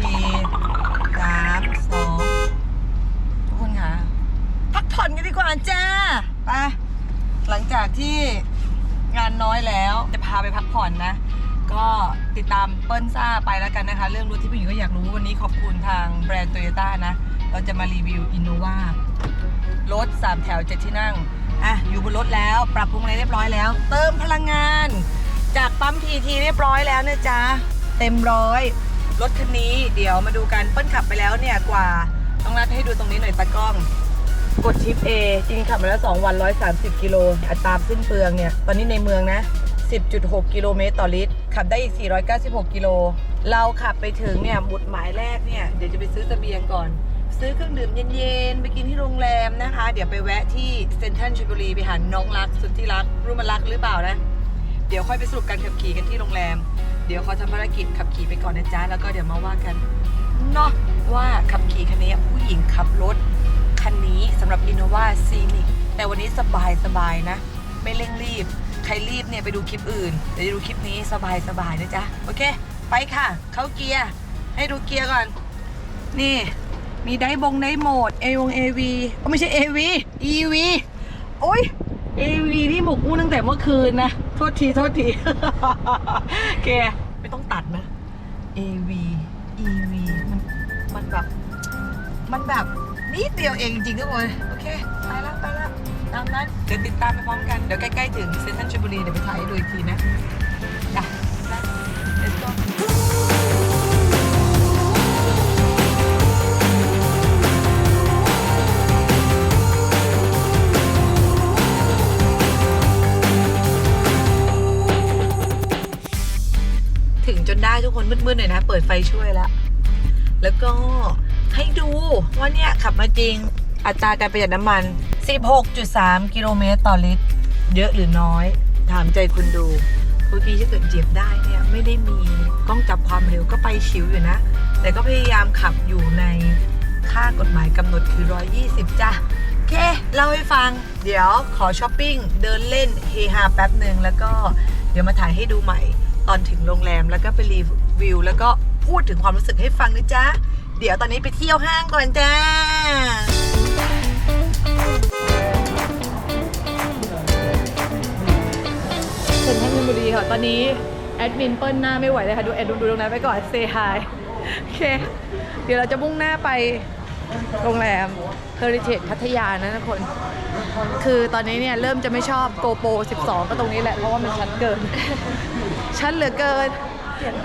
สี่สามสองทุกคนค่ะพักผ่อนกันดีกว่าจ้าไปหลังจากที่งานน้อยแล้วจะพาไปพักผ่อนนะ ก็ติดตามเปิ้ลซ่าไปแล้วกันนะคะ เรื่องรถที่ผู้หญิงก็อยากรู้วันนี้ขอบคุณทางแบรนด์โตโยต้านะ เราจะมารีวิวอินโนวารถ3แถว7ที่นั่งอะอยู่บนรถแล้วปรับปรุงอะไรเรียบร้อยแล้ว เติมพลังงาน จากปั๊มทีทีเรียบร้อยแล้วนะจ๊ะ เต็มร้อย รถคันนี้เดี๋ยวมาดูกันเปิ้ลขับไปแล้วเนี่ยกว่าต้องนัดให้ดูตรงนี้หน่อยตากล้อง กดชิป A จริงขับมาแล้ว 2 วัน 130 กิโลอัตราสิ้นเปลืองเนี่ย ตอนนี้ในเมืองนะ 10.6 กิโลเมตรต่อลิตร ขับได้อีก 496 กิโล เราขับไปถึงเนี่ยหมุดหมายแรกเนี่ย เดี๋ยวจะไปซื้อสเสบียงก่อน ซื้อเครื่องดื่มเย็นๆ ไปกินที่โรงแรมนะคะ เดี๋ยวไปแวะที่เซ็นทรัลชลบุรีไปหาน้องรักสุดที่รักรู้มันรักหรือเปล่านะ เดี๋ยวค่อยไปสรุปการขับขี่กันที่โรงแรม เดี๋ยวเขาทำภารกิจขับขี่ไปก่อนนะจ๊ะแล้วก็เดี๋ยวมาว่ากันเนาะว่าขับขี่คันนี้ผู้หญิงขับรถคันนี้สำหรับ Innova Scenic แต่วันนี้สบายสบายๆนะ ไม่เร่งรีบ ใครรีบเนี่ยไปดูคลิปอื่นเดี๋ยวจะดูคลิปนี้สบายสบายๆนะจ๊ะ โอเค ไปค่ะ เข้าเกียร์ให้ดูเกียร์ก่อน นี่มีได้บงได้โหมด A วง AV ก็ไม่ใช่ AV EV โอ้ย AV ที่หมกมุ่นตั้งแต่เมื่อคืนนะ โทษที โทษที แกไม่ต้องตัดนะ AV EV มันมันแบบ มันแบบนิดเดียวเองจริงๆทุกคนโอเค ไปแล้วไปแล้วตามนั้น เดี๋ยวติดตามไปพร้อมกัน เดี๋ยวใกล้ๆถึงเซนทรัลชลบุรีเดี๋ยวไปถ่ายให้ดูอีกทีนะจ้ะไป let's go คนมืดๆหน่อยนะ เปิดไฟช่วยแล้ว แล้วก็ให้ดูว่าเนี่ยขับมาจริงอัตราการประหยัดน้ำมัน 16.3 กิโลเมตรต่อลิตร เยอะหรือน้อย ถามใจคุณดูเมื่อกี้ถ้าเกิดเจียบได้เนี่ยไม่ได้มีกล้องจับความเร็วก็ไปชิวอยู่นะ แต่ก็พยายามขับอยู่ในค่ากฎหมายกำหนดคือ 120 จ้ะโอเค เล่าให้ฟัง เดี๋ยวขอช้อปปิ้ง เดินเล่นเฮฮาแป๊บหนึ่งแล้วก็เดี๋ยวมาถ่ายให้ดูใหม่ ตอนถึงโรงแรมแล้วก็ไปรีวิว แล้วก็พูดถึงความรู้สึกให้ฟังนะจ๊ะ เดี๋ยวตอนนี้ไปเที่ยวห้างก่อนจ้าเซ็นทรัลชลบุรีค่ะ ตอนนี้แอดมินเปิ้ลหน้าไม่ไหวเลยค่ะดูแอดดูดูตรงนั้นไปก่อนเซฮายโอเค เดี๋ยวเราจะมุ่งหน้าไปโรงแรมเ e อริเทจพัทยานะทุกคน คือตอนนี้เนี่ยเริ่มจะไม่ชอบโกโปร12 ก็ตรงนี้แหละ เพราะว่ามันชัดเกิน ชัดเหลือเกิน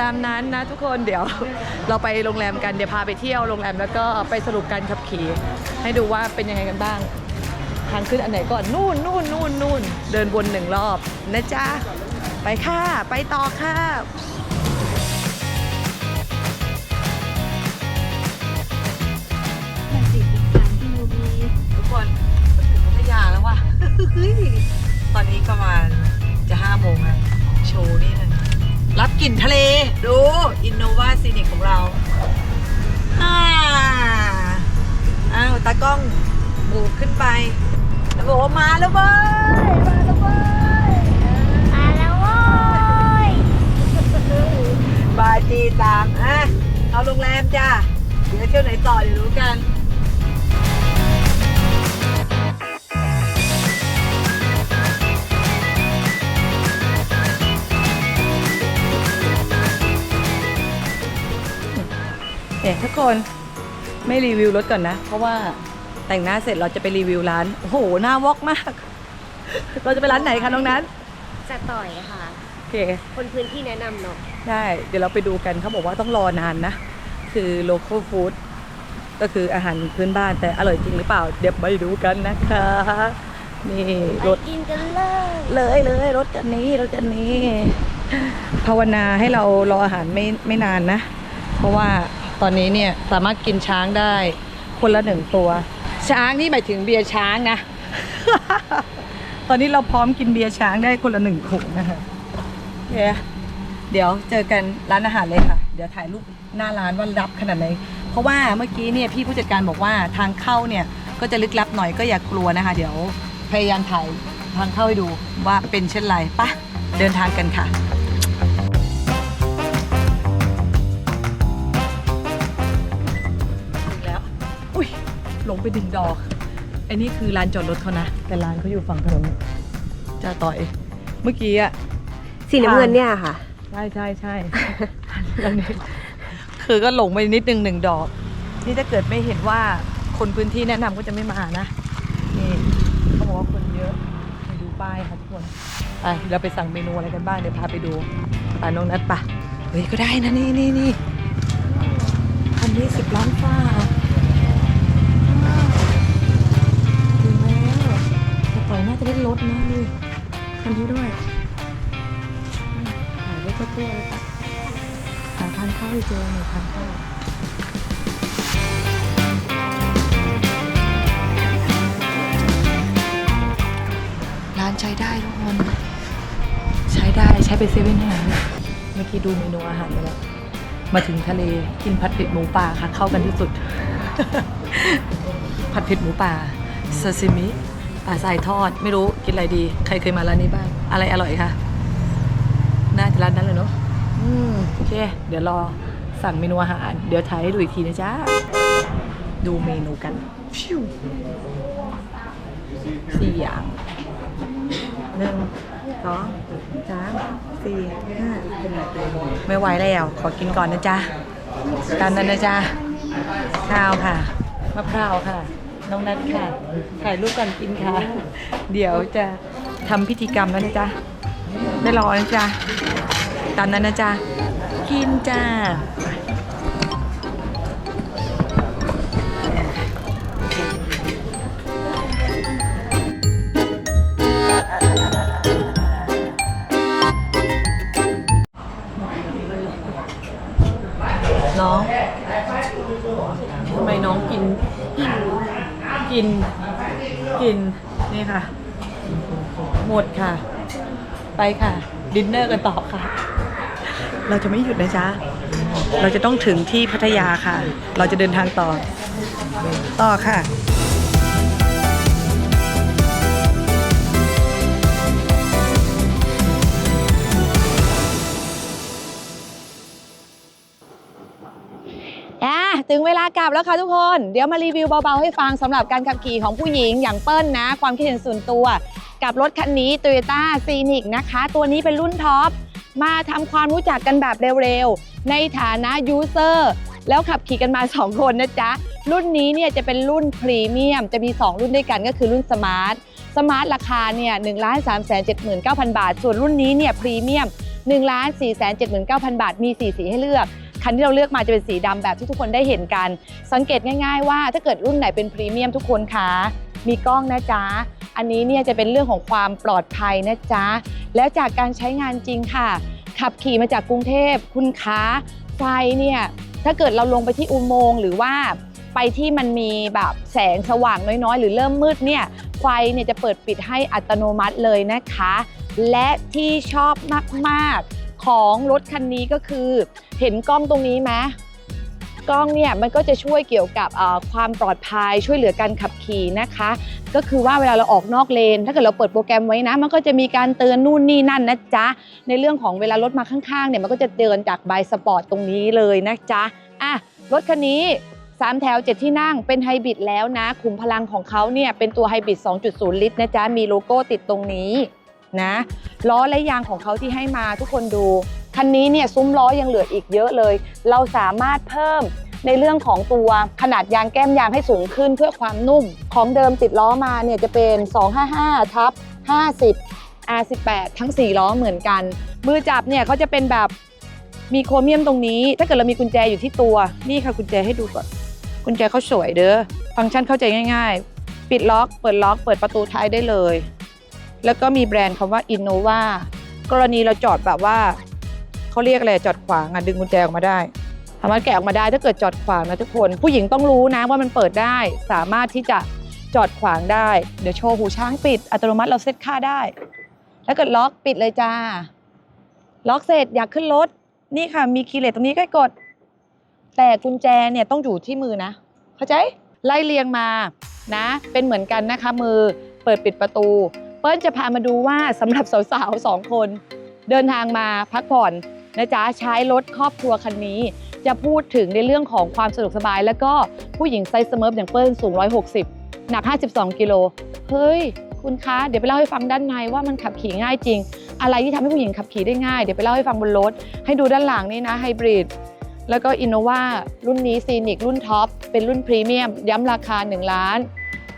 ตามนั้นนะทุกคนเดี๋ยวเราไปโรงแรมกันเดี๋ยวพาไปเที่ยวโรงแรมแล้วก็ไปสรุปการขับขี่ ให้ดูว่าเป็นยังไงกันบ้าง ทางขึ้นอันไหนก่อนนู่นนู่นนู่นนู่นเดินวนหนึ่งรอบนะจ๊ะไปค่ะไปต่อค่ะทุกคนมาถึงพัทยาแล้วว่ะตอนนี้ประมาณจะห้าโมงแล้วโชว์นี่นะ รับกลิ่นทะเล ดูอินโนวาซีนิกของเราอ่าอ้าวตากล้องบูกขึ้นไป แล้วบอกว่ามาแล้วเว้ยมาแล้วเว้ยมาแล้วโว้ยบายจีตามอะเอาโรงแรมจ้ะเดี๋ยวเที่ยวไหนต่อเดี๋ยวรู้กัน เนี่ยทุกคนไม่รีวิวรถก่อนนะ เพราะว่าแต่งหน้าเสร็จเราจะไปรีวิวร้าน โอ้โหหน้าวอกมาก เราจะไปร้านไหนคะน้องนัทจะต่อยค่ะ โอเค คนพื้นที่แนะนำเนาะใช่เดี๋ยวเราไปดูกันเขาบอกว่าต้องรอนานนะ คือ local food ก็คืออาหารพื้นบ้านแต่อร่อยจริงหรือเปล่า เดี๋ยวไปดูกันนะคะ นี่ไปรถกินกันเลย เลยเลยรถคันนี้รถคันนี้ ภาวนาให้เรารออาหารไม่ไม่นานนะ เพราะว่า ตอนนี้เนี่ยสามารถกินช้างได้คนละหนึ่งตัว ช้างนี่หมายถึงเบียร์ช้างนะ ตอนนี้เราพร้อมกินเบียร์ช้างได้คนละหนึ่งถุงนะคะเดี๋ยวเจอกันร้านอาหารเลยค่ะ เดี๋ยวถ่ายรูปหน้าร้านว่ารับขนาดไหน เพราะว่าเมื่อกี้เนี่ยพี่ผู้จัดการบอกว่าทางเข้าเนี่ยก็จะลึกลับหน่อยก็อย่ากลัวนะคะ เดี๋ยวพยายามถ่ายทางเข้าให้ดูว่าเป็นเช่นไรปะเดินทางกันค่ะ งไปดึงดอกไอ้นี่คือลานจอดรถเขานะ แต่ร้านเขาอยู่ฝั่งถนนจะต่อย เมื่อกี้อะสีน้ำเงินเนี่ยค่ะ ใช่ใช่ใช่แล้วนี่คือก็หลงไปนิดนึงหนึ่งดอก นี่ถ้าเกิดไม่เห็นว่าคนพื้นที่แนะนำก็จะไม่มานะ นี่เขาบอกว่าคนเยอะไปดูป้ายค่ะทุกคนไปเราไปสั่งเมนูอะไรกันบ้างเดี๋ยวพาไปดูป่าน้องนัดปะเฮ้ยก็ได้นะนี่นี่นี่พันยี่สิบล้านฟ้า จะได้ลดนะนี่คันนี้ด้วยหาได้ก็ทั่วเลยค่ะหาทานข้าวเจอหน่อยทานข้าวร้านใช้ได้ทุกคน ใช้ได้ใช้ไปเซเว่นแห่งเมื่อกี้ดูเมนูอาหารไปแล้ว มาถึงทะเลกินผัดเผ็ดหมูป่าค่ะเข้ากันที่สุด ผัดเผ็ดหมูป่าซาซิมิ ป่าทรายทอดไม่รู้กินอะไรดี ใครเคยมาร้านนี้บ้าง อะไรอร่อยคะน่าจะร้านนั้นเลยเนาะอืมโอเค เดี๋ยวรอสั่งเมนูอาหาร เดี๋ยวถ่ายให้ดูอีกทีนะจ๊ะ ดูเมนูกันฟิวสี่อย่างหนึ่งสองสามสี่ห้าไม่ไหวแล้ว ขอกินก่อนนะจ๊ะตามนั้นนะจ๊ะข้าวค่ะมะพร้าวค่ะ น้องนัทค่ะ ถ่ายรูปก่อนกินค่ะ เดี๋ยวจะทำพิธีกรรมแล้วนะจ๊ะไม่รอนะจ๊ะ ตามนั้นนะจ๊ะ กินจ้าน้องทำไมน้องกิน กินกินนี่ค่ะ หมดค่ะ ไปค่ะ ดินเนอร์กันต่อค่ะ เราจะไม่หยุดนะจ๊ะ เราจะต้องถึงที่พัทยาค่ะ เราจะเดินทางต่อ ต่อค่ะ ถึงเวลากลับแล้วค่ะทุกคน เดี๋ยวมารีวิวเบาๆให้ฟังสำหรับการขับขี่ของผู้หญิงอย่างเปิ้ลนะ ความคิดเห็นส่วนตัว กับรถคันนี้ Toyota Scenic นะคะ ตัวนี้เป็นรุ่นท็อป มาทำความรู้จักกันแบบเร็วๆ ในฐานะยูเซอร์แล้วขับขี่กันมา 2 คนนะจ๊ะ รุ่นนี้เนี่ยจะเป็นรุ่นพรีเมียม จะมี 2 รุ่นด้วยกันก็คือรุ่นสมาร์ทสมาร์ทราคาเนี่ย1 3 7 9 0 0 0บาท ส่วนรุ่นนี้เนี่ยพรีเมียม1 4 7 9 0 0 0บาทมี4สีให้เลือก คันที่เราเลือกมาจะเป็นสีดำแบบที่ทุกคนได้เห็นกัน สังเกตง่าย ๆ ว่าถ้าเกิดรุ่นไหนเป็นพรีเมียมทุกคนคะมีกล้องนะจ๊ะ อันนี้เนี่ยจะเป็นเรื่องของความปลอดภัยนะจ๊ะ แล้วจากการใช้งานจริงค่ะ ขับขี่มาจากกรุงเทพคุณคะไฟเนี่ยถ้าเกิดเราลงไปที่อุโมงค์หรือว่าไปที่มันมีแบบแสงสว่างน้อยๆ หรือเริ่มมืดเนี่ยไฟเนี่ยจะเปิดปิดให้อัตโนมัติเลยนะคะ และที่ชอบมากๆ ของรถคันนี้ก็คือเห็นกล้องตรงนี้ไหมกล้องเนี่ยมันก็จะช่วยเกี่ยวกับความปลอดภัยช่วยเหลือการขับขี่นะคะ ก็คือว่าเวลาเราออกนอกเลน ถ้าเกิดเราเปิดโปรแกรมไว้นะ มันก็จะมีการเตือนนู่นนี่นั่นนะจ๊ะ ในเรื่องของเวลารถมาข้างๆเนี่ยมันก็จะเตือนจากใบสปอร์ตตรงนี้เลยนะจ๊ะอะรถคันนี้3แถว 7 ที่นั่งเป็นไฮบริดแล้วนะขุมพลังของเขาเนี่ยเป็นตัวไฮบริด2.0 ลิตรนะจ๊ะมีโลโก้ติดตรงนี้ นะล้อและยางของเขาที่ให้มาทุกคนดูคันนี้เนี่ยซุ้มล้อยังเหลืออีกเยอะเลย เราสามารถเพิ่มในเรื่องของตัวขนาดยางแก้มยางให้สูงขึ้นเพื่อความนุ่ม ของเดิมติดล้อมาเนี่ยจะเป็น 255ทับ50 R18 ทั้ง 4 ล้อเหมือนกัน มือจับเนี่ยเขาจะเป็นแบบมีโครเมียมตรงนี้ ถ้าเกิดเรามีกุญแจอยู่ที่ตัว นี่ค่ะกุญแจให้ดูก่อน กุญแจเขาสวยเด้อ ฟังก์ชันเข้าใจง่าย ๆ ปิดล็อก เปิดล็อก เปิดประตูท้ายได้เลย แล้วก็มีแบรนด์คำว่า Innova กรณีเราจอดแบบว่าเขาเรียกอะไรจอดขวางอะดึงกุญแจออกมาได้ สามารถแกะออกมาได้ถ้าเกิดจอดขวางนะทุกคน ผู้หญิงต้องรู้นะว่ามันเปิดได้ สามารถที่จะจอดขวางได้ เดี๋ยวโชว์หูช้างปิด อัตโนมัติเราเซตค่าได้ถ้าเกิดล็อกปิดเลยจ้า ล็อกเสร็จอยากขึ้นรถนี่ค่ะ มีคีย์เลสตรงนี้ก็กด แต่กุญแจเนี่ยต้องอยู่ที่มือนะ เข้าใจไล่เรียงมานะ เป็นเหมือนกันนะคะมือเปิดปิดประตู เปิ้ลจะพามาดูว่าสำหรับสาวๆสองคน เดินทางมาพักผ่อนนะจ๊ะใช้รถครอบครัวคันนี้ จะพูดถึงในเรื่องของความสะดวกสบาย แล้วก็ผู้หญิงไซส์สเมิร์ฟอย่างเปิ้ลสูง 160 หนัก 52 กิโลเฮ้ย คุณคะ เดี๋ยวไปเล่าให้ฟังด้านในว่ามันขับขี่ง่ายจริง อะไรที่ทำให้ผู้หญิงขับขี่ได้ง่าย เดี๋ยวไปเล่าให้ฟังบนรถ ให้ดูด้านหลังนี่นะไฮบริดแล้วก็อินโนวารุ่นนี้ซีนิกรุ่นท็อปเป็นรุ่นพรีเมียม ย้ำราคา 1 ล้าน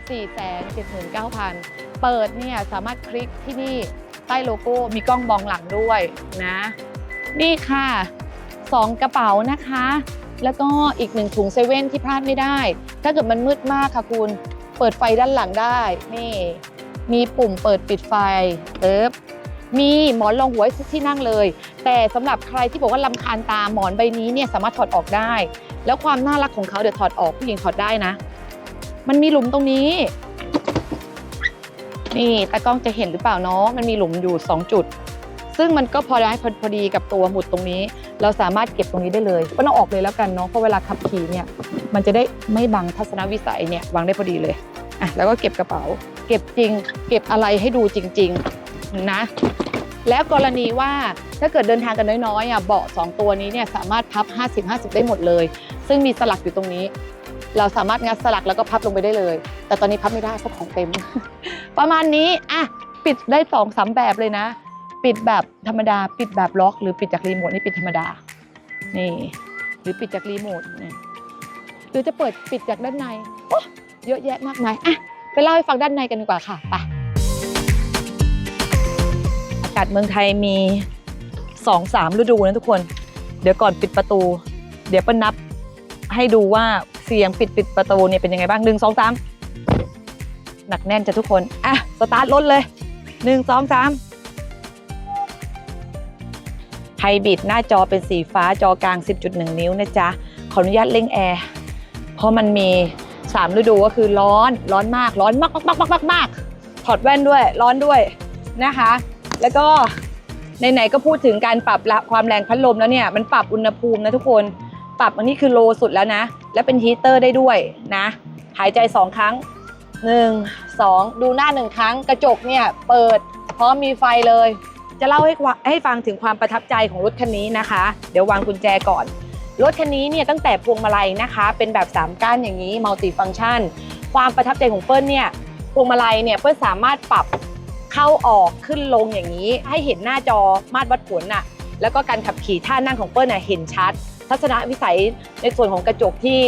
4 7 9 0 0 0 เปิดเนี่ยสามารถคลิกที่นี่ใต้โลโก้มีกล้องมองหลังด้วยนะ นี่ค่ะ 2 กระเป๋านะคะ แล้วก็อีกหนึ่งถุงเซเว่นที่พลาดไม่ได้ ถ้าเกิดมันมืดมากค่ะคุณ เปิดไฟด้านหลังได้ นี่ มีปุ่มเปิดปิดไฟเอิบมีหมอนรองหัวทุกที่นั่งเลย แต่สำหรับใครที่บอกว่าลำคาญตาหมอนใบนี้เนี่ยสามารถถอดออกได้ แล้วความน่ารักของเขาเดี๋ยวถอดออกผู้หญิงถอดได้นะ มันมีหลุมตรงนี้ นี่ตากล้องจะเห็นหรือเปล่าเนาะมันมีหลุมอยู่ 2 จุด ซึ่งมันก็พอได้พอพอดีกับตัวหมุดตรงนี้ เราสามารถเก็บตรงนี้ได้เลยก็ต้องออกเลยแล้วกันเนาะเพราะเวลาขับขี่เนี่ยมันจะได้ไม่บังทัศนวิสัยเนี่ยวางได้พอดีเลยอะแล้วก็เก็บกระเป๋า เก็บจริง เก็บอะไรให้ดูจริง ๆนะ แล้วกรณีว่าถ้าเกิดเดินทางกันน้อยๆอะเบาะสองตัวนี้เนี่ยสามารถพับ 50-50 ได้หมดเลย ซึ่งมีสลักอยู่ตรงนี้เราสามารถงัดสลักแล้วก็พับลงไปได้เลย แต่ตอนนี้พับไม่ได้เพราะของเต็ม ประมาณนี้อะปิดได้สองสามแบบเลยนะ ปิดแบบธรรมดา ปิดแบบล็อก หรือปิดจากรีโมทนี่ปิดธรรมดา นี่ หรือปิดจากรีโมทนี่หรือจะเปิดปิดจากด้านในโอ้เยอะแยะมากมายอะไปเล่าให้ฟังด้านในกันดีกว่าค่ะไปอากาศเมืองไทยมีสองสามฤดูนะทุกคน เดี๋ยวก่อนปิดประตู เดี๋ยวเปิ้ลนับให้ดูว่าเสียงปิดปิดประตูเนี่ยเป็นยังไงบ้างหนึ่งสองสาม หนักแน่นจะทุกคน อะ สตาร์ทรถเลยหนึ่งสองสามไฮบริดหน้าจอเป็นสีฟ้าจอกลาง 10.1 นิ้วนะจ๊ะ ขออนุญาตเร่งแอร์ เพราะมันมี 3 ฤดูก็คือร้อน ร้อนมาก ร้อนมากมากมากมากมากมากถอดแว่นด้วย ร้อนด้วยนะคะ แล้วก็ไหนๆก็พูดถึงการปรับละความแรงพัดลมแล้วเนี่ย มันปรับอุณหภูมินะทุกคน ปรับอันนี้คือโลสุดแล้วนะ และเป็นฮีเตอร์ได้ด้วยนะ หายใจ2ครั้ง1 2 ดูหน้า1ครั้งกระจกเนี่ยเปิดพร้อมมีไฟเลย จะเล่าให้ให้ฟังถึงความประทับใจของรถคันนี้นะคะ เดี๋ยววางกุญแจก่อน รถคันนี้เนี่ยตั้งแต่พวงมาลัยนะคะ เป็นแบบ3ก้านอย่างนี้มัลติฟัง c t ชันความประทับใจของเปิ้ลเนี่ยพวงมาลัยเนี่ยเปิ้ลสามารถปรับเข้าออกขึ้นลงอย่างนี้ ให้เห็นหน้าจอมาตรวัดผลน่ะแล้วก็การขับขี่ท่านั่งของเปิ้ลน่ะเห็นชัด ทัศนวิสัยในส่วนของกระจกที่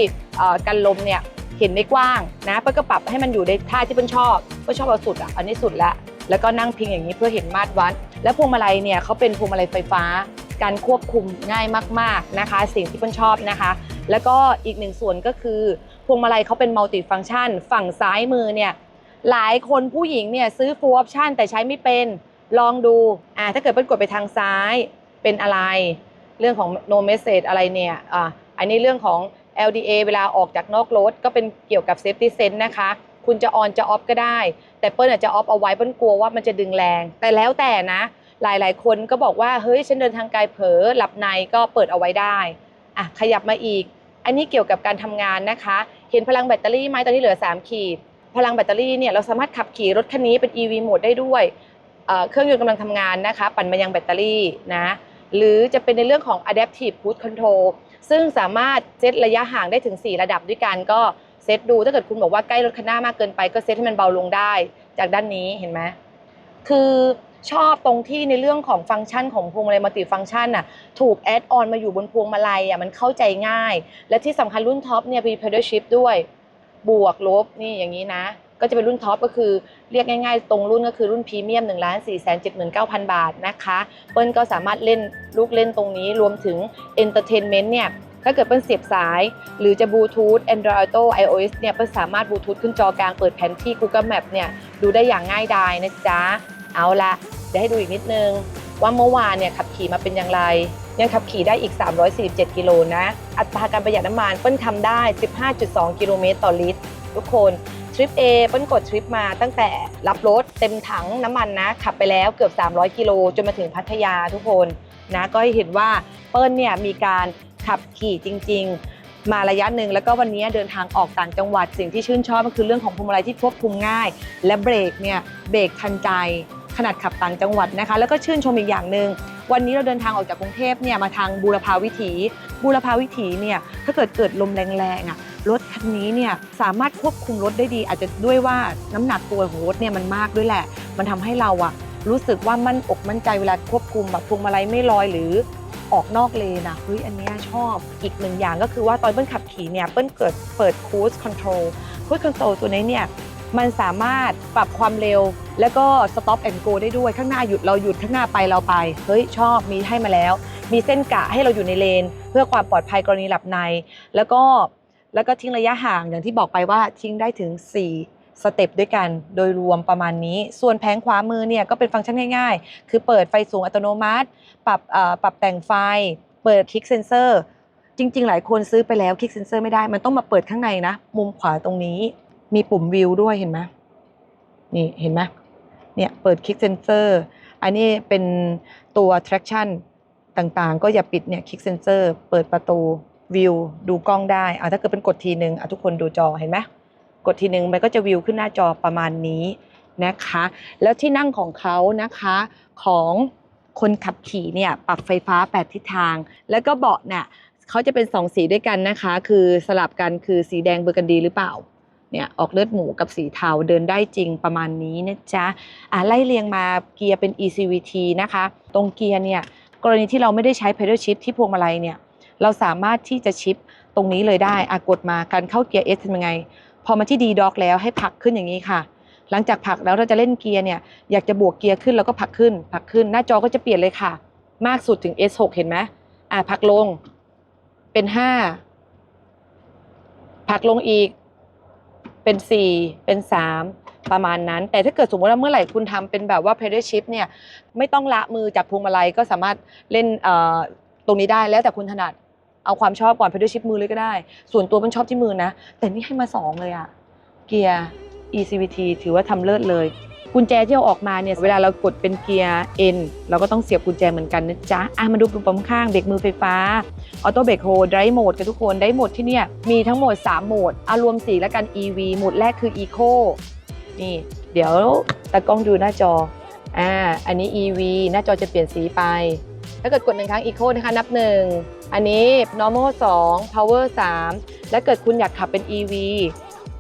กันลมเนี่ย เห็นได้กว้างนะเปิ้ลก็ปรับให้มันอยู่ในท่าที่เปิ้ลชอบเปิ้ลชอบเอาสุดอะอันนี้สุดละแล้วก็นั่งพิงอย่างนี้เพื่อเห็นมาตรวัด และพวงมาลัยเนี่ยเขาเป็นพวงมาลัยไฟฟ้า การควบคุมง่ายมากๆนะคะ สิ่งที่เปิ้ลชอบนะคะ แล้วก็อีกหนึ่งส่วนก็คือพวงมาลัยเขาเป็นมัลติฟัง c t ชัน ฝั่งซ้ายมือเนี่ยหลายคนผู้หญิงเนี่ยซื้อ full option แต่ใช้ไม่เป็นลองดูอ่าถ้าเกิดเปิ้ลกดไปทางซ้ายเป็นอะไร เรื่องของ no message อะไรเนี่ยอ่าอันนี้เรื่องของ LDA เวลาออกจากนอกรถก็เป็นเกี่ยวกับ safety sense นะคะ คุณจะ on จะ off ก็ได้ แต่เปิ้ลอาจจะ off เอาไว้เปิ้ลกลัวว่ามันจะดึงแรง แต่แล้วแต่นะ หลายๆ คนก็บอกว่าเฮ้ยฉันเดินทางไกลเผลอหลับในก็เปิดเอาไว้ได้อะขยับมาอีก อันนี้เกี่ยวกับการทำงานนะคะ เห็นพลังแบตเตอรี่ไหมตอนนี้เหลือ 3 ขีด พลังแบตเตอรี่เนี่ยเราสามารถขับขี่รถคันนี้เป็น EV โหมดได้ด้วยเอ่อเครื่องยนต์กำลังทำงานนะคะ ปั่นมายังแบตเตอรี่นะหรือจะเป็นในเรื่องของ adaptive cruise control ซึ่งสามารถเซตระยะห่างได้ถึง 4 ระดับด้วยกันก็เซตดูถ้าเกิดคุณบอกว่าใกล้รถคันหน้ามากเกินไป ก็เซตให้มันเบาลงได้ จากด้านนี้เห็นไหมคือชอบตรงที่ในเรื่องของฟังก์ชันของพวงมาลัยมัลติฟังก์ชันน่ะถูกแอดออนมาอยู่บนพวงมาลัยอะมันเข้าใจง่าย และที่สำคัญรุ่นท็อปเนี่ยมี pedal shift ด้วย บวกลบนี่อย่างนี้นะ ก็จะเป็นรุ่นท็อปก็คือเรียกง่ายๆ ตรงรุ่นก็คือรุ่นพรีเมียม1 4 7 9 0 0 0บาทนะคะเปิ้ลก็สามารถเล่นลูกเล่นตรงนี้รวมถึง Entertainment เนี่ยถ้าเกิดเปิ้ลเสียบสาย หรือจะบลูทูธ Android Auto iOS เนี่ยเปิ้ลสามารถบลูทูธขึ้นจอกลางเปิดแผนที่ Google Map เนี่ยดูได้อย่างง่ายดายนะจ๊ะ เอาละเดี๋ยวให้ดูอีกนิดนึง ว่าเมื่อวานเนี่ยขับขี่มาเป็นอย่างไร ยังขับขี่ได้อีก 347 กิโลนะ อัตราการประหยัดน้ำมันเปิ้ลทำได้ 15.2 กิโลเมตรต่อลิตร ทุกคน ทริป A เปิ้ลกดทริปมาตั้งแต่รับรถเต็มถังน้ำมันนะ ขับไปแล้วเกือบ 300 กิโลจนมาถึงพัทยาทุกคนนะก็เห็นว่าเปิ้ลเนี่ยมีการขับขี่จริง ๆ มาระยะหนึ่งแล้วก็วันนี้เดินทางออกต่างจังหวัดสิ่งที่ชื่นชอบก็คือเรื่องของพวงมาลัยที่ควบคุมง่าย และเบรกเนี่ยเบรกทันใจขนาดขับต่างจังหวัดนะคะ แล้วก็ชื่นชมอีกอย่างหนึ่งวันนี้เราเดินทางออกจากกรุงเทพเนี่ยมาทางบูรพาวิถีบูรพาวิถีเนี่ยถ้าเกิดเกิดลมแรงๆอะ รถคันนี้เนี่ยสามารถควบคุมรถได้ดี อาจจะด้วยว่าน้ำหนักตัวของรถเนี่ยมันมากด้วยแหละ มันทำให้เราอะรู้สึกว่ามั่นอกมั่นใจเวลาควบคุมแบบพวงมาลัยไม่ลอยหรือออกนอกเลนอะเฮ้ยอันนี้ชอบอีกหนึ่งอย่างก็คือว่าตอนเปิ้ลขับขี่เนี่ยเปิ้ลเกิดเปิด cruise control cruise control ตัวนี้เนี่ยมันสามารถปรับความเร็ว แล้วก็ stop and go ได้ด้วยข้างหน้าหยุดเราหยุดข้างหน้าไปเราไป เฮ้ยชอบมีให้มาแล้ว มีเส้นกะให้เราอยู่ในเลน เพื่อความปลอดภัยกรณีหลับใน แล้วก็ แล้วก็ทิ้งระยะห่างอย่างที่บอกไปว่าทิ้งได้ถึง 4 สเต็ปด้วยกันโดยรวมประมาณนี้ ส่วนแผงขวามือเนี่ยก็เป็นฟังก์ชันง่ายๆ คือเปิดไฟสูงอัตโนมัติ ปรับอ่อปรับแต่งไฟ เปิดคลิกเซนเซอร์จริง ๆ หลายคนซื้อไปแล้วคลิกเซนเซอร์ไม่ได้ มันต้องมาเปิดข้างในนะ มุมขวาตรงนี้ มีปุ่มวิวด้วยเห็นไหมนี่เห็นไหมเนี่ยเปิดคลิกเซนเซอร์อันนี้เป็นตัว traction ต่างๆ ก็อย่าปิดเนี่ยคลิกเซนเซอร์เปิดประตู วิวดูกล้องได้เอะถ้าเกิดเป็นกดทีหนึ่งอะทุกคนดูจอเห็นไหมกดทีหนึ่งมันก็จะวิวขึ้นหน้าจอประมาณนี้นะคะ แล้วที่นั่งของเขานะคะของคนขับขี่เนี่ยปรับไฟฟ้า 8 ทิศทาง แล้วก็เบาะเนี่ยเขาจะเป็น 2 สีด้วยกันนะคะ คือสลับกันคือสีแดงเบอร์กันดีหรือเปล่าเนี่ยออกเลือดหมูกับสีเทาเดินได้จริงประมาณนี้นะจ๊ะอะไล่เรียงมาเกียร์เป็น ECVT นะคะ ตรงเกียร์เนี่ยกรณีที่เราไม่ได้ใช้ pedal shift ที่พวงมาลัยเนี่ย เราสามารถที่จะชิปตรงนี้เลยได้อะกดมาการเข้าเกียร์ S ทำยังไง พอมาที่ D dock แล้วให้ผลักขึ้นอย่างนี้ค่ะ หลังจากผลักแล้วเราจะเล่นเกียร์เนี่ยอยากจะบวกเกียร์ขึ้นแล้วก็ผลักขึ้นผลักขึ้นหน้าจอก็จะเปลี่ยนเลยค่ะ มากสุดถึง S6 เห็นไหมอะผลักลงเป็น5ผลักลงอีกเป็น4เป็น3ประมาณนั้น แต่ถ้าเกิดสมมติว่าเมื่อไหร่คุณทำเป็นแบบว่า pedal shift เนี่ยไม่ต้องละมือจากพวงมาลัยก็สามารถเล่นตรงนี้ได้แล้วแต่คุณถนัด เอาความชอบก่อน pedal shift มือเลยก็ได้ ส่วนตัวมันชอบที่มือนะ แต่นี่ให้มาสองเลยอะเกียร์ ECVT ถือว่าทำเลิศเลย กุญแจที่เอาออกมาเนี่ยเวลาเรากดเป็นเกียร์ N เราก็ต้องเสียบกุญแจเหมือนกันนะจ๊ะอะมาดูปุ่มข้างเบรกมือไฟฟ้าออโต้เบรกโฮไดร์โหมดกันทุกคนไดร์โหมดที่เนี่ยมีทั้งหมด 3โหมดอารวม4แล้วกัน EV โหมดแรกคือ Eco นี่เดี๋ยวตากล้องดูหน้าจออ่าอันนี้ EV หน้าจอจะเปลี่ยนสีไป ถ้าเกิดกดหนึ่งครั้ง Eco นะคะนับหนึ่ง อันนี้ Normal 2 Power 3 และเกิดคุณอยากขับเป็น EV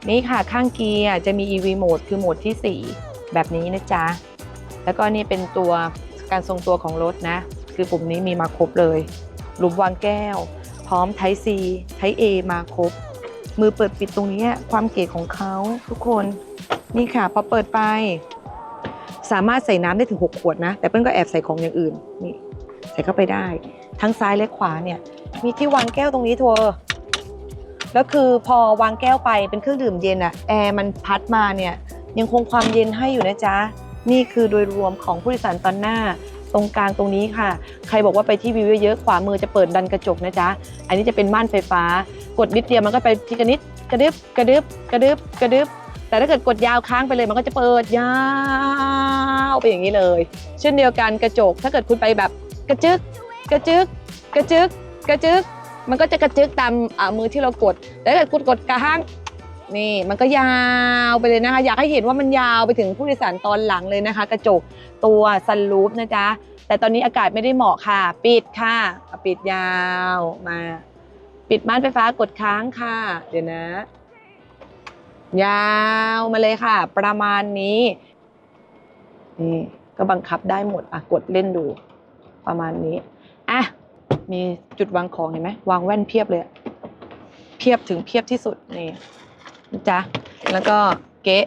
นี่ค่ะข้างเกียร์จะมี EV โหมดคือโหมดที่ 4 แบบนี้นะจ๊ะ แล้วก็นี่เป็นตัวการทรงตัวของรถนะ คือปุ่มนี้มีมาครบเลยหลุมวางแก้ว พร้อม Type C Type A มาครบ มือเปิดปิดตรงนี้ความเก๋ของเขาทุกคนนี่ค่ะพอเปิดไป สามารถใส่น้ำได้ถึง 6 ขวดนะ แต่เปิ้ลก็แอบใส่ของอย่างอื่นนี่ใส่เข้าไปได้ ทั้งซ้ายและขวาเนี่ย มีที่วางแก้วตรงนี้ทัวร์แล้วคือพอวางแก้วไปเป็นเครื่องดื่มเย็นอะแอร์มันพัดมาเนี่ยยังคงความเย็นให้อยู่นะจ๊ะ นี่คือโดยรวมของผู้โดยสารตอนหน้าตรงกลางตรงนี้ค่ะ ใครบอกว่าไปที่วิวเยอะๆขวามือจะเปิดดันกระจกนะจ๊ะ อันนี้จะเป็นม่านไฟฟ้า กดนิดเดียวมันก็ไปทีละนิดกระดึบกระดึบกระดึบกระดึบแต่ถ้าเกิดกดยาวค้างไปเลยมันก็จะเปิดยาวไปอย่างนี้เลย เช่นเดียวกันกระจกถ้าเกิดคุณไปแบบกระจึก กระจึกกระจึกกระจึกมันก็จะกระจึกตามอ่ามือที่เรากดแต่ถ้ากดกดกระห้างนี่มันก็ยาวไปเลยนะคะ อยากให้เห็นว่ามันยาวไปถึงผู้โดยสารตอนหลังเลยนะคะ กระจกตัวซันรูฟนะจ๊ะแต่ตอนนี้อากาศไม่ได้เหมาะค่ะ ปิดค่ะอะปิดยาวมา ปิดม่านไฟฟ้ากดค้างค่ะ เดี๋ยวนะ ยาวมาเลยค่ะ ประมาณนี้นี่ก็บังคับได้หมดอะกดเล่นดู ประมาณนี้ อะ มีจุดวางของเห็นไหมวางแว่นเพียบเลย เพียบถึงเพียบที่สุดนี่นะจ๊ะแล้วก็เก๊ะ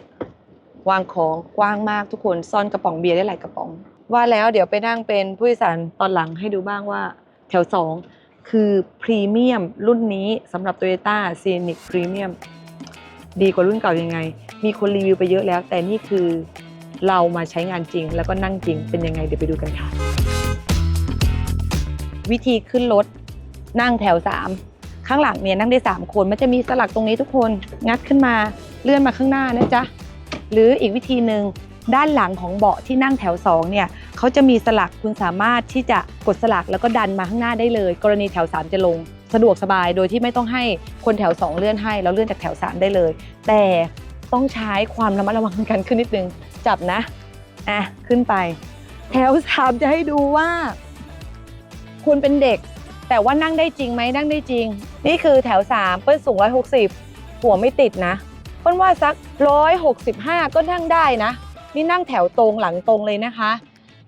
วางของกว้างมากทุกคนซ่อนกระป๋องเบียร์ได้หลายกระป๋อง ว่าแล้วเดี๋ยวไปนั่งเป็นผู้โดยสารตอนหลังให้ดูบ้างว่าแถว 2 คือพรีเมียมรุ่นนี้สำหรับ Toyota c e n i c Premium ดีกว่ารุ่นเก่ายังไง มีคนรีวิวไปเยอะแล้ว แต่นี่คือเรามาใช้งานจริง แล้วก็นั่งจริงเป็นยังไงเดี๋ยวไปดูกันค่ะ วิธีขึ้นรถนั่งแถว 3 ข้างหลังเนี่ยนั่งได้ 3 คน มันจะมีสลักตรงนี้ทุกคนงัดขึ้นมาเลื่อนมาข้างหน้านะจ๊ะหรืออีกวิธีหนึ่งด้านหลังของเบาะที่นั่งแถว2เนี่ยเขาจะมีสลักคุณสามารถที่จะกดสลักแล้วก็ดันมาข้างหน้าได้เลย กรณีแถว 3 จะลง สะดวกสบายโดยที่ไม่ต้องให้คนแถว 2 เลื่อนให้แล้วเลื่อนจากแถว 3 ได้เลย แต่ต้องใช้ความระมัดระวังการขึ้นนิดนึง จับนะอะขึ้นไป แถว 3 จะให้ดูว่า คุณเป็นเด็ก แต่ว่านั่งได้จริงไหมนั่งได้จริง นี่คือแถว 3 เปิ้ลสูง 160 หัวไม่ติดนะ เปิ้ลว่าสัก 165 ก็นั่งได้นะ นี่นั่งแถวตรงหลังตรงเลยนะคะ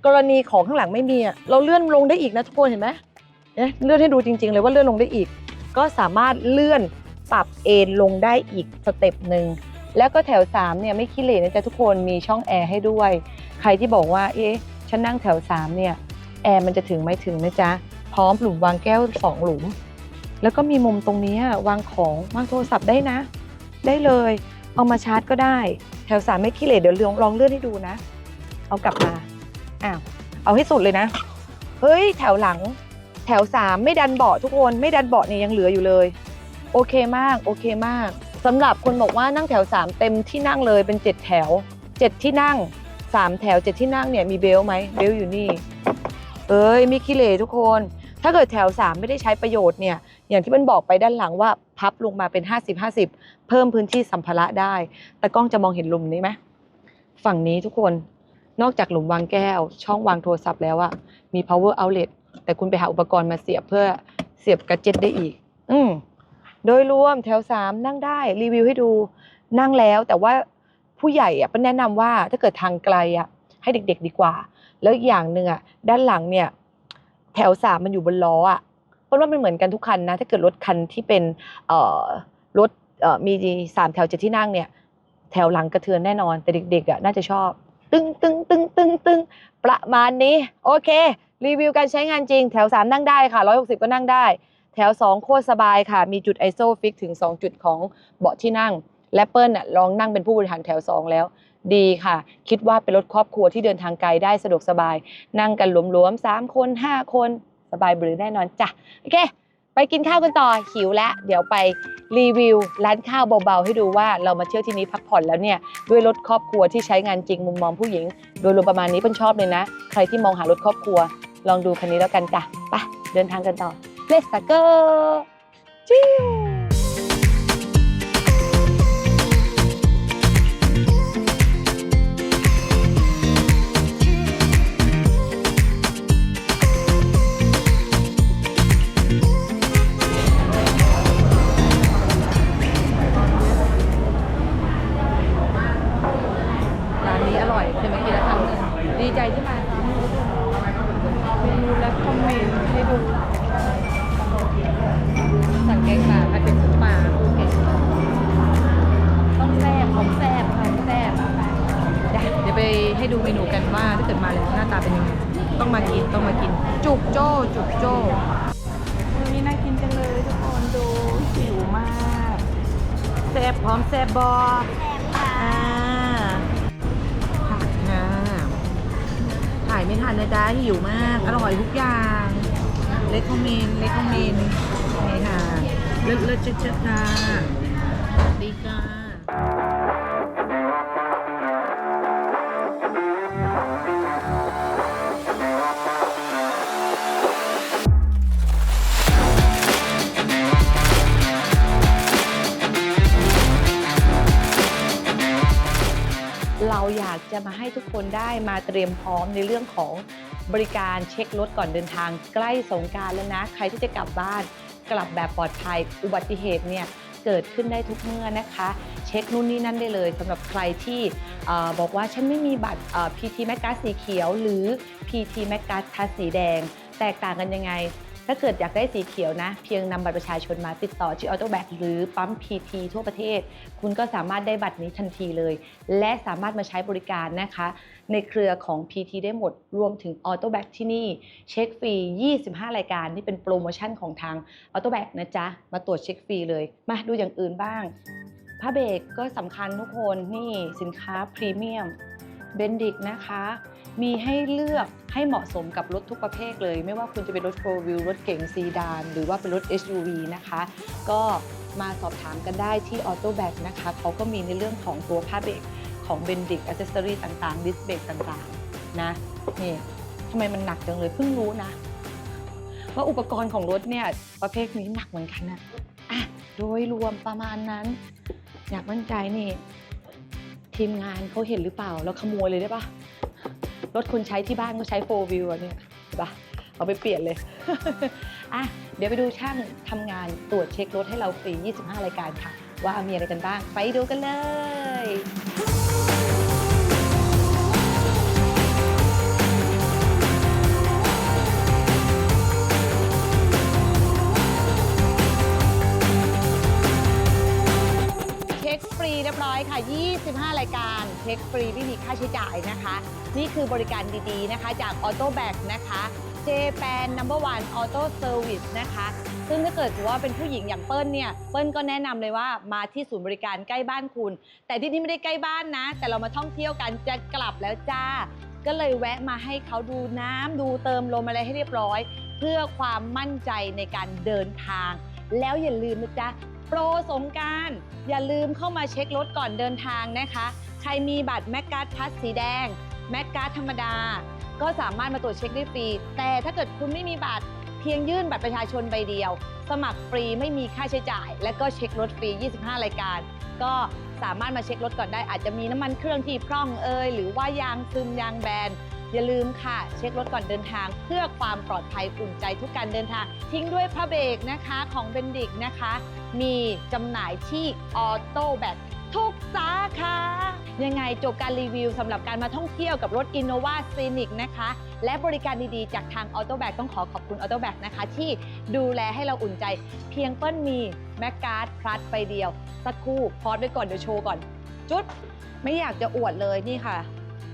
กรณีของข้างหลังไม่มีอะเราเลื่อนลงได้อีกนะทุกคนเห็นไหมเนี่ยเลื่อนให้ดูจริง ๆ เลยว่าเลื่อนลงได้อีก ก็สามารถเลื่อนปรับเอนลงได้อีกสเต็ปหนึ่งแล้วก็แถว3เนี่ยไม่ขี้เหร่นะจ๊ะทุกคนมีช่องแอร์ให้ด้วย ใครที่บอกว่าเอ๊ะฉันนั่งแถว3เนี่ยแอร์มันจะถึงไม่ถึงนะจ๊ะ พร้อมหลุมวางแก้ว2หลุม แล้วก็มีมุมตรงนี้วางของวางโทรศัพท์ได้นะ ได้เลย เอามาชาร์จก็ได้ แถว3ไม่ขี้เหร่เดี๋ยวลองลองเลื่อนให้ดูนะ เอากลับมาอ้าวเอาให้สุดเลยนะ เฮ้ย แถวหลัง แถว3ไม่ดันเบาะทุกคนไม่ดันเบาะเนี่ยยังเหลืออยู่เลย โอเคมากโอเคมากสำหรับคนบอกว่านั่งแถว3เต็มที่นั่งเลยเป็น7แถว7ที่นั่ง3แถว7ที่นั่งเนี่ยมีเบลต์ไหมเบลต์อยู่นี่ เอ้ยมีขี้เหร่ทุกคน ถ้าเกิดแถว 3 ไม่ได้ใช้ประโยชน์เนี่ยอย่างที่มันบอกไปด้านหลังว่าพับลงมาเป็น 50-50 เพิ่มพื้นที่สัมภาระได้แต่กล้องจะมองเห็นหลุมนี้ไหมฝั่งนี้ทุกคนนอกจากหลุมวางแก้ว ช่องวางโทรศัพท์แล้วอะมี power outlet แต่คุณไปหาอุปกรณ์มาเสียบเพื่อเสียบกระเจ็ตได้อีก อืมโดยรวมแถว 3 นั่งได้รีวิวให้ดูนั่งแล้วแต่ว่าผู้ใหญ่อะเป็นแนะนำว่าถ้าเกิดทางไกลอะให้เด็ก ๆ ดีกว่า แล้วอีกอย่างหนึ่งอะด้านหลังเนี่ย แถว3มันอยู่บนล้ออะเพราะว่ามันเหมือนกันทุกคันนะ ถ้าเกิดรถคันที่เป็นเอรถเอมีสามแถวเจ็ดที่นั่งเนี่ย แถวหลังกระเทือนแน่นอน แต่เด็กๆอะน่าจะชอบ ตึ้งตึ้งตึ้งตึ้งตึ้งประมาณนี้ โอเค รีวิวการใช้งานจริง แถว3นั่งได้ค่ะ160ก็นั่งได้ แถว2โคตรสบายค่ะ มีจุด ISO ฟิกถึง2จุดของเบาะที่นั่งและเปิ้ลน่ะลองนั่งเป็นผู้บริหารแถว2แล้ว ดีค่ะ คิดว่าเป็นรถครอบครัวที่เดินทางไกลได้สะดวกสบาย นั่งกันหลวมๆ3คน5คนสบายบรือแน่นอนจ้ะโอเค ไปกินข้าวกันต่อหิวแล้วเดี๋ยวไปรีวิวร้านข้าวเบาๆ ให้ดูว่าเรามาเที่ยวที่นี้พักผ่อนแล้วเนี่ยด้วยรถครอบครัวที่ใช้งานจริงมุมมองผู้หญิง โดยรวมประมาณนี้เปิ้ลชอบเลยนะ ใครที่มองหารถครอบครัว ลองดูคันนี้แล้วกันจ้ะไปเดินทางกันต่อ Let's go จิ้ว บบออ่าผักค่ะถ่ายไม่ทันนะจ๊ะหิวมาก อร่อยทุกอย่างเลคคอมเมนเลคคอมเมนนี่ค่ะเลิศเลิศเชิดเชิดค่ะ มาให้ทุกคนได้มาเตรียมพร้อมในเรื่องของบริการเช็ครถก่อนเดินทางใกล้สงการแล้วนะ ใครที่จะกลับบ้านกลับแบบปลอดภัย อุบัติเหตุเนี่ยเกิดขึ้นได้ทุกเมื่อนะคะ เช็คนู่นนี่นั่นได้เลยสำหรับใครที่บอกว่าฉันไม่มีบัตร PT m a c ก a สีเขียว หรือ PT m a c ก a ทัสีแดง แตกต่างกันยังไง ถ้าเกิดอยากได้สีเขียวนะ เพียงนำบัตรประชาชนมาติดต่อที่ออโต้แบกหรือปั๊ม PT ทั่วประเทศ คุณก็สามารถได้บัตรนี้ทันทีเลย และสามารถมาใช้บริการนะคะ ในเครือของ PT ได้หมดรวมถึง a u t o b a c ที่นี่ เช็คฟรี 25 รายการนี่เป็นโปรโมชั่นของทาง a u t o b a c นะจ๊ะ มาตรวจเช็คฟรีเลย มาดูอย่างอื่นบ้างผ้าเบรกก็สำคัญทุกคนนี่สินค้าพรีเมียม เบนดิกนะคะ มีให้เลือกให้เหมาะสมกับรถทุกประเภทเลย ไม่ว่าคุณจะเป็นรถ4 wheel รถเก๋งซีดาน หรือว่าเป็นรถ SUV นะคะ ก็มาสอบถามกันได้ที่ Auto b a c นะคะ เขาก็มีในเรื่องของตัวผ้าเบรกของเบนดิกอัซเซอรี่ต่างๆ ดิสเบรกต่างๆ นะนี่ทำไมมันหนักจังเลยเพิ่งรู้นะ ว่าอุปกรณ์ของรถเนี่ยประเภทนี้หนักเหมือนกันนะอะโดยรวมประมาณนั้น อยากมั่นใจนี่ ทีมงานเขาเห็นหรือเปล่าเราขโมยเลยได้ปะรถคนใช้ที่บ้านก็ใช้โฟวิวอะเนี่ยปะเอาไปเปลี่ยนเลย อะ เดี๋ยวไปดูช่างทำงานตรวจเช็ครถให้เราฟรี 25 รายการค่ะ ว่ามีอะไรกันบ้าง ไปดูกันเลย ช็คฟรีไม่มีค่าใช้จ่ายนะคะ นี่คือบริการดีๆนะคะ จาก Auto b a c นะคะ Japan Number One Auto Service นะคะ ซึ่งถ้าเกิดว่าเป็นผู้หญิงอย่างเปิ้ลเนี่ย เปิ้ลก็แนะนำเลยว่ามาที่ศูนย์บริการใกล้บ้านคุณ แต่ที่นี่ไม่ได้ใกล้บ้านนะ แต่เรามาท่องเที่ยวกันจะกลับแล้วจ้า ก็เลยแวะมาให้เขาดูน้ำดูเติมลมอะไรให้เรียบร้อย เพื่อความมั่นใจในการเดินทาง แล้วอย่าลืมนะจ๊ะโปรสงการอย่าลืมเข้ามาเช็ครถก่อนเดินทางนะคะ ใครมีบัตรแมกการ์ดพัสสีแดง แมกการ์ดธรรมดา ก็สามารถมาตรวจเช็คได้ฟรี แต่ถ้าเกิดคุณไม่มีบัตรเพียงยื่นบัตรประชาชนใบเดียว สมัครฟรีไม่มีค่าใช้จ่าย และก็เช็ครถฟรี 25 รายการ ก็สามารถมาเช็ครถก่อนได้ อาจจะมีน้ำมันเครื่องที่พร่องเอยหรือว่ายางซึมยางแบนอย่าลืมค่ะ เช็ครถก่อนเดินทาง เพื่อความปลอดภัยอุ่นใจทุกการเดินทาง ทิ้งด้วยพระเบรกนะคะของเบนดิกนะคะ มีจำหน่ายที่ออโต้แบ ทุกสาขายังไงจบการรีวิวสำหรับการมาท่องเที่ยวกับรถ Innova Scenic นะคะ และบริการดีๆ จากทาง Auto b a c ต้องขอขอบคุณ Auto b a c นะคะ ที่ดูแลให้เราอุ่นใจ เพียงเปิ้ลมีแมกการ์ดพลัสไปเดียว สักครู่พอดไว้ก่อนเดี๋ยวโชว์ก่อน จุด ไม่อยากจะอวดเลยนี่ค่ะ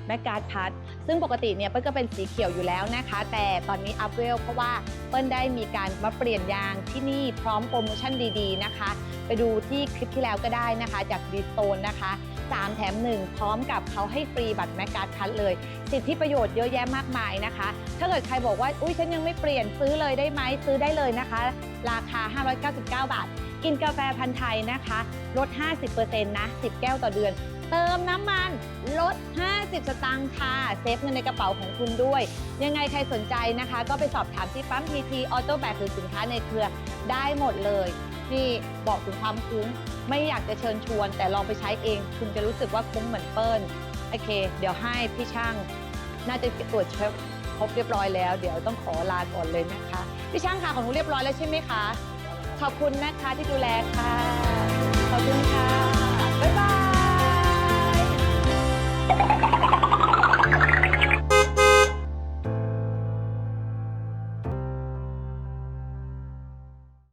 แมกการ์ดพัดซึ่งปกติเนี่ยเปิ้ลก็เป็นสีเขียวอยู่แล้วนะคะ แต่ตอนนี้อัพเวลเพราะว่าเปิ้ลได้มีการมาเปลี่ยนยางที่นี่พร้อมโปรโมชั่นดีๆนะคะ ไปดูที่คลิปที่แล้วก็ได้นะคะ จากดีสโตนนะคะ3 แถม 1 พร้อมกับเขาให้ฟรีบัตรแมกการ์ดพัดเลย สิทธิประโยชน์เยอะแยะมากมายนะคะ ถ้าเกิดใครบอกว่า อุ้ยฉันยังไม่เปลี่ยนซื้อเลยได้ไหมซื้อได้เลยนะคะ ราคา 599 บาท กินกาแฟพันธ์ไทยนะคะ ลด 50%นะ 10 แก้วต่อเดือน เติมน้ำมันลด 50 สตางค์ค่ะ เซฟเงินในกระเป๋าของคุณด้วย ยังไงใครสนใจนะคะ ก็ไปสอบถามที่ปั๊มทีทีออโต้แบกหรือสินค้าในเครือได้หมดเลยนี่บอกถึงความคุ้ม ไม่อยากจะเชิญชวน แต่ลองไปใช้เอง คุณจะรู้สึกว่าคุ้มเหมือนเปิ้ลโอเค เดี๋ยวให้พี่ช่าง น่าจะตรวจเช็คครบเรียบร้อยแล้ว เดี๋ยวต้องขอลาก่อนเลยนะคะพี่ช่างค่ะของหนูเรียบร้อยแล้วใช่ไหมคะขอบคุณนะคะที่ดูแลค่ะ ขอบคุณค่ะ บ๊ายบาย